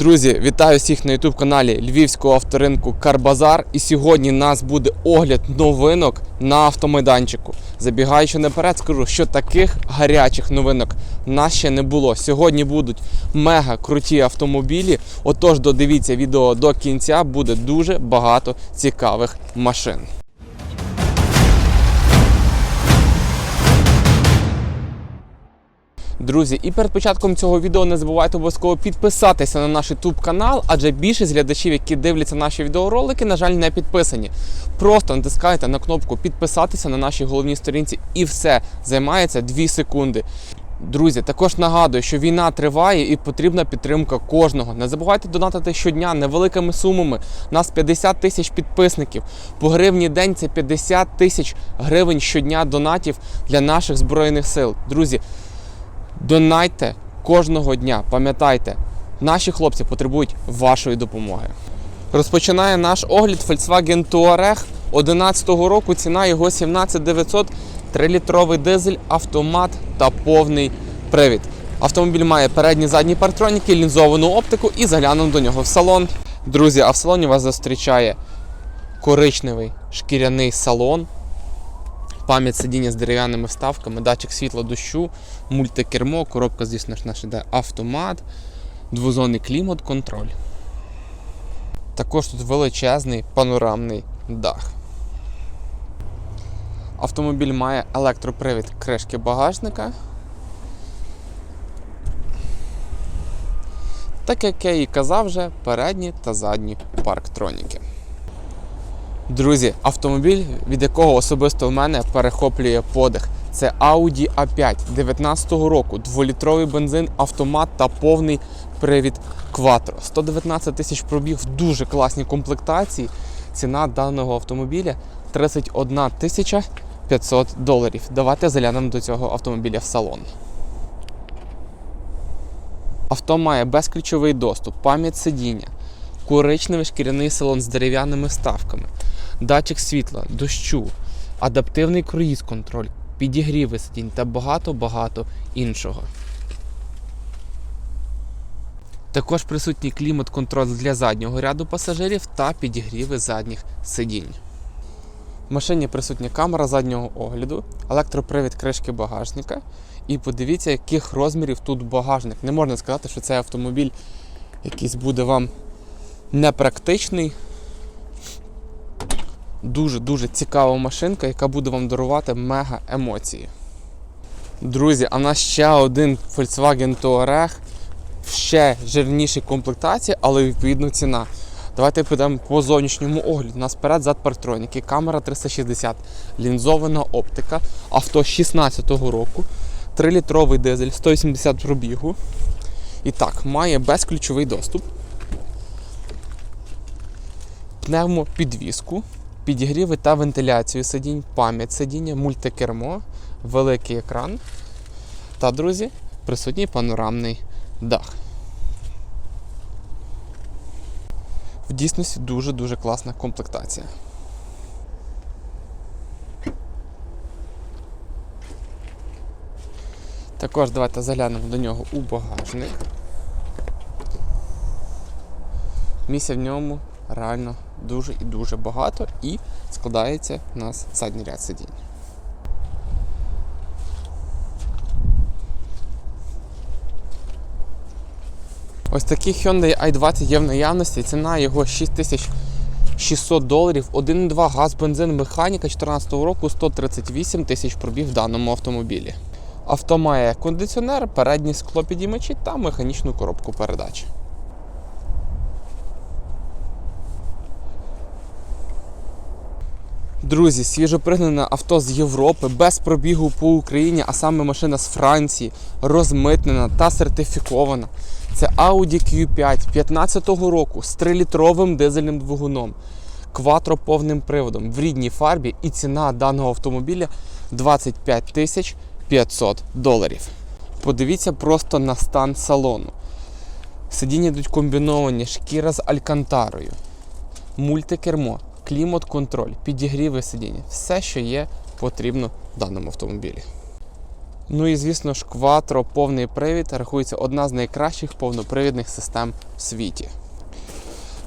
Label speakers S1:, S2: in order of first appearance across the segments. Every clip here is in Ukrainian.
S1: Друзі, вітаю всіх на youtube каналі Львівського авторинку Карбазар. І сьогодні нас буде огляд новинок на автомайданчику. Забігаючи наперед, скажу, що таких гарячих новинок нас ще не було. Сьогодні будуть мега круті автомобілі. Отож, додивіться відео до кінця, буде дуже багато цікавих машин. Друзі, і перед початком цього відео не забувайте обов'язково підписатися на наш YouTube канал, адже більшість глядачів, які дивляться наші відеоролики, на жаль, не підписані. Просто натискайте на кнопку підписатися на нашій головній сторінці, і все займається 2 секунди. Друзі, також нагадую, що війна триває і потрібна підтримка кожного. Не забувайте донатити щодня невеликими сумами. Нас 50 тисяч підписників. По гривні день це 50 тисяч гривень щодня донатів для наших збройних сил. Друзі, Донайте кожного дня. Пам'ятайте, наші хлопці потребують вашої допомоги. Розпочинає наш огляд Volkswagen Touareg 2011 року. Ціна його 17900, 3-літровий дизель, автомат та повний привід. Автомобіль має передні задні партроніки, лінзовану оптику і заглянемо до нього в салон. Друзі, а в салоні вас зустрічає коричневий шкіряний салон, пам'ять сидіння з дерев'яними вставками, датчик світла дощу, мультикермо, коробка, звісно ж, наш іде автомат, двозонний клімат, контроль. Також тут величезний панорамний дах. Автомобіль має електропривід кришки багажника. Так як я і казав вже, передні та задні парктроніки. Друзі, автомобіль, від якого особисто в мене перехоплює подих. Це Audi A5 19-го року, 2-літровий бензин, автомат та повний привід Quattro. 119 тисяч пробіг в дуже класній комплектації. Ціна даного автомобіля 31 тисяча 500 доларів. Давайте заглянемо до цього автомобіля в салон. Авто має безключовий доступ, пам'ять сидіння, коричневий шкіряний салон з дерев'яними ставками, датчик світла, дощу, адаптивний круїз-контроль, підігріви сидінь та багато-багато іншого. Також присутній клімат-контроль для заднього ряду пасажирів та підігріви задніх сидінь. В машині присутня камера заднього огляду, електропривід кришки багажника. І подивіться, яких розмірів тут багажник. Не можна сказати, що цей автомобіль якийсь буде вам непрактичний. Дуже-дуже цікава машинка, яка буде вам дарувати мега емоції. Друзі, а в нас ще один Volkswagen Touareg в ще жирнішій комплектації, але відповідно ціна. Давайте підемо по зовнішньому огляду. У нас перед зад партроніки, камера 360, лінзована оптика, авто 16-го року, 3-літровий дизель, 180 пробігу. І так, має безключовий доступ, пневмопідвіску, підігріви та вентиляцію сидінь, пам'ять сидіння, мультикермо, великий екран та, друзі, присутній панорамний дах. В дійсності дуже-дуже класна комплектація. Також давайте заглянемо до нього у багажник. Місця в ньому реально дуже і дуже багато і складається у нас задній ряд сидінь. Ось такий Hyundai i20 є в наявності. Ціна його 6600 доларів. 1,2 газ, бензин, механіка 2014 року 138 тисяч пробіг в даному автомобілі. Авто має кондиціонер, передні склопідіймачі та механічну коробку передач. Друзі, свіжопригнане авто з Європи без пробігу по Україні, а саме машина з Франції, розмитнена та сертифікована. Це Audi Q5 15-го року з 3-літровим дизельним двигуном, кватро повним приводом в рідній фарбі і ціна даного автомобіля 25 тисяч 500 доларів. Подивіться просто на стан салону. Сидіння йдуть комбіновані, шкіра з алькантарою, мультикермо, клімат-контроль, підігріви сидіння. Все, що є, потрібно в даному автомобілі. Ну і звісно ж, Quattro повний привід рахується одна з найкращих повнопривідних систем в світі.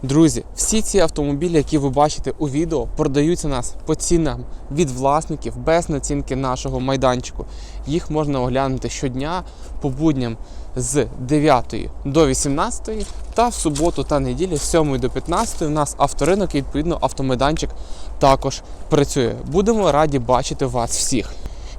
S1: Друзі, всі ці автомобілі, які ви бачите у відео, продаються нас по цінам від власників без націнки нашого майданчику. Їх можна оглянути щодня по будням з 9 до 18 та в суботу та неділю з 7 до 15 у нас авторинок і відповідно автомайданчик також працює. Будемо раді бачити вас всіх.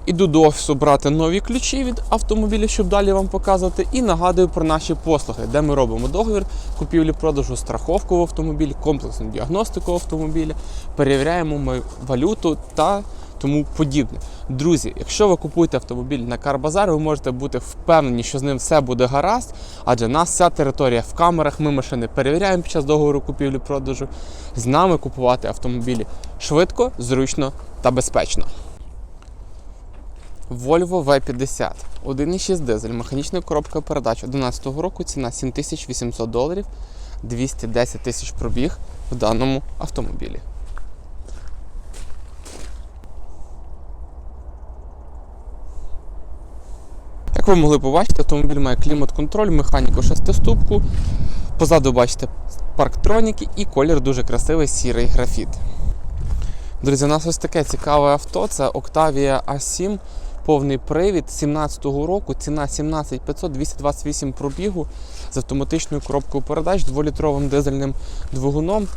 S1: Іду до офісу брати нові ключі від автомобіля, щоб далі вам показувати. І нагадую про наші послуги, де ми робимо договір купівлі-продажу, страховку в автомобілі, комплексну діагностику автомобіля, перевіряємо валюту та тому подібне. Друзі, якщо ви купуєте автомобіль на Карбазар, ви можете бути впевнені, що з ним все буде гаразд, адже нас вся територія в камерах, ми машини перевіряємо під час договору купівлі-продажу. З нами купувати автомобілі швидко, зручно та безпечно. Volvo V50, 1,6 дизель, механічна коробка передач 2011 року, ціна 7800 доларів, 210 тисяч пробіг в даному автомобілі. Ви могли побачити, автомобіль має клімат-контроль, механіку шестиступку. Позаду бачите парктроніки і колір дуже красивий сірий графіт. Друзі, у нас ось таке цікаве авто. Це Octavia A7, повний привід 17-го року, ціна 17500, 228 пробігу з автоматичною коробкою передач, 2-літровим дизельним двигуном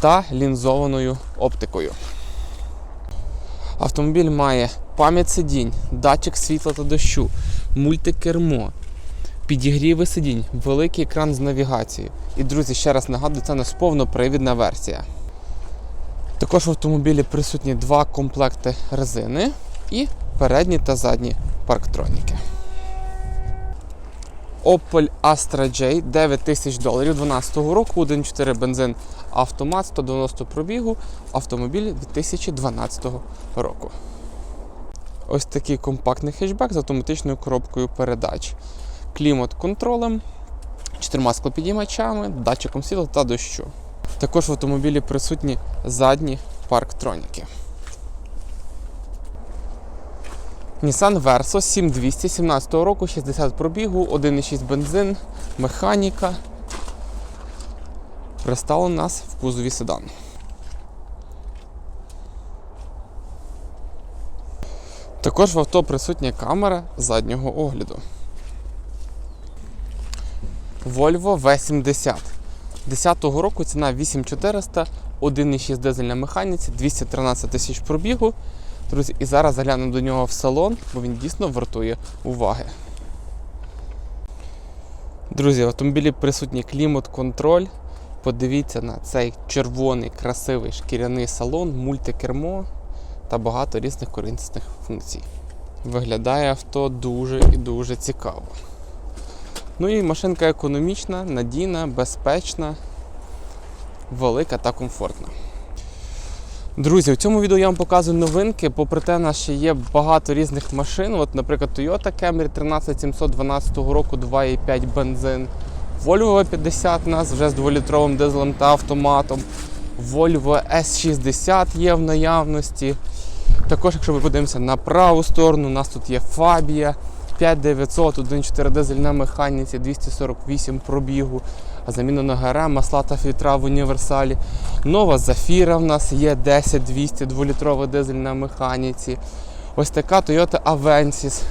S1: та лінзованою оптикою. Автомобіль має пам'ять сидінь, датчик світла та дощу, мультикермо, підігріви сидінь, великий екран з навігацією. І, друзі, ще раз нагадую, це у нас повнопривідна версія. Також в автомобілі присутні два комплекти резини і передні та задні парктроніки. Opel Astra J 9 тисяч доларів 12 року, 1.4 бензин автомат, 190 пробігу, автомобіль 2012 року. Ось такий компактний хетчбек з автоматичною коробкою передач, клімат-контролем, чотирма склопідіймачами, датчиком світла та дощу. Також в автомобілі присутні задні парктроніки. Nissan Verso 7200 17 року, 60 пробігу, 1,6 бензин, механіка. Представлено нас в кузові седан. Також в авто присутня камера заднього огляду. Volvo V70. 10-го року ціна 8400, 1,6 дизель на механіці, 213 тисяч пробігу. Друзі, і зараз заглянемо до нього в салон, бо він дійсно вартує уваги. Друзі, в автомобілі присутній клімат-контроль. Подивіться на цей червоний красивий шкіряний салон, мультикермо та багато різних корисних функцій. Виглядає авто дуже і дуже цікаво. Ну і машинка економічна, надійна, безпечна, велика та комфортна. Друзі, в цьому відео я вам показую новинки. Попри те, у нас ще є багато різних машин. От, наприклад, Toyota Camry 13712 року 2,5 бензин. Volvo V50 у нас вже з 2-літровим дизелем та автоматом. Volvo S60 є в наявності. Також, якщо ми подивимося на праву сторону, у нас тут є Fabia 5900, 1.4 дизель на механіці, 248 пробігу, а заміну на ГРМ, масла та фільтра в універсалі. Нова Зафіра в нас є 10200, 2-літровий дизель на механіці. Ось така Toyota Avensis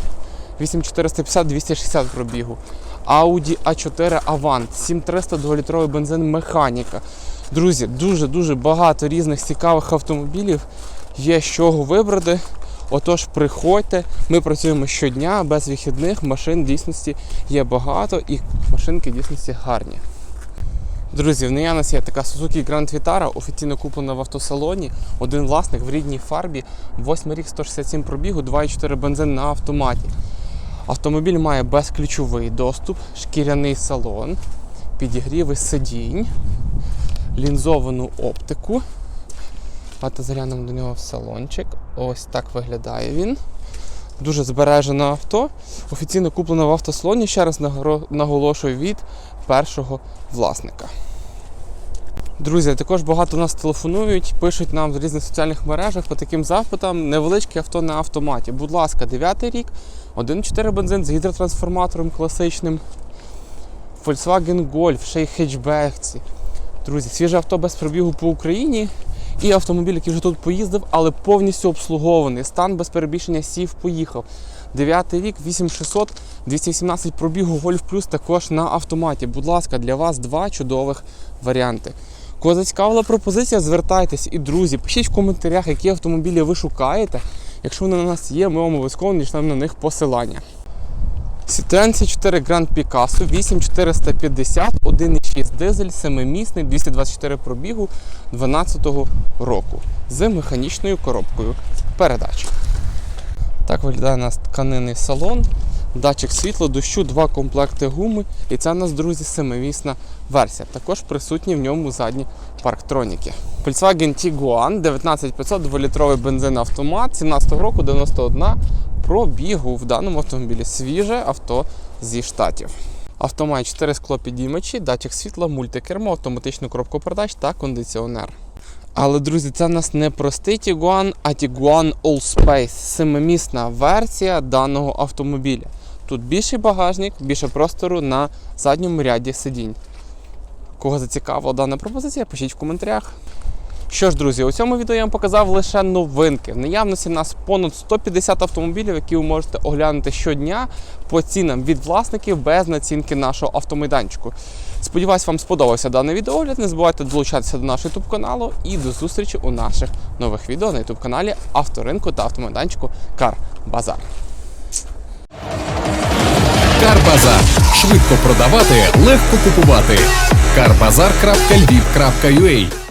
S1: 8450 260 пробігу. Audi A4 Avant 7300 2-літровий бензин механіка. Друзі, дуже-дуже багато різних цікавих автомобілів. Є з чого вибрати. Отож, приходьте, ми працюємо щодня без вихідних, машин дійсності є багато і машинки дійсності гарні. Друзі, в наявності є така Suzuki Grand Vitara, офіційно куплена в автосалоні. Один власник в рідній фарбі, 8 рік 167 пробігу, 2,4 бензин на автоматі. Автомобіль має безключовий доступ, шкіряний салон, підігріви сидінь, лінзовану оптику. Давайте заглянемо до нього в салончик. Ось так виглядає він. Дуже збережене авто. Офіційно куплено в автосалоні, ще раз наголошую від першого власника. Друзі, також багато нас телефонують, пишуть нам в різних соціальних мережах по таким запитам. Невеличке авто на автоматі. Будь ласка, 9 рік, 1.4 бензин з гідротрансформатором класичним. Volkswagen Golf, ще й хетчбекці. Друзі, свіже авто без пробігу по Україні. І автомобіль, який вже тут поїздив, але повністю обслугований. Стан без перебільшення сів поїхав. 9 рік, 8600, 217 пробігу Golf Plus також на автоматі. Будь ласка, для вас два чудових варіанти. Кого зацікавила пропозиція, звертайтесь. І друзі, пишіть в коментарях, які автомобілі ви шукаєте. Якщо вони у нас є, ми вам обов'язково надішлемо на них посилання. Citroen C4 Grand Picasso 8450, 1,6 дизель, 7-місний, 224 пробігу 2012 року з механічною коробкою передач. Так виглядає у нас тканинний салон, датчик світло, дощу, два комплекти гуми. І це у нас, друзі, семимісна версія. Також присутні в ньому задні парктроніки. Volkswagen Tiguan 19500 2-літровий бензин автомат 17 року 91 пробігу в даному автомобілі. Свіже авто зі штатів. Авто має 4 склопідіймачі, датчик світла, мультикермо, автоматичну коробку передач та кондиціонер. Але, друзі, це в нас не простий Tiguan, а Tiguan Allspace, семимісна версія даного автомобіля. Тут більший багажник, більше простору на задньому ряді сидінь. Кого зацікавила дана пропозиція, пишіть в коментарях. Що ж, друзі, у цьому відео я вам показав лише новинки. В наявності в нас понад 150 автомобілів, які ви можете оглянути щодня по цінам від власників без націнки нашого автомайданчику. Сподіваюсь, вам сподобався даний відеогляд. Не забувайте долучатися до нашого YouTube каналу і до зустрічі у наших нових відео на YouTube каналі Авторинку та автомайданчику Кар Базар.
S2: Карбазар. Швидко продавати, легко купувати. Карбазар.львів.ua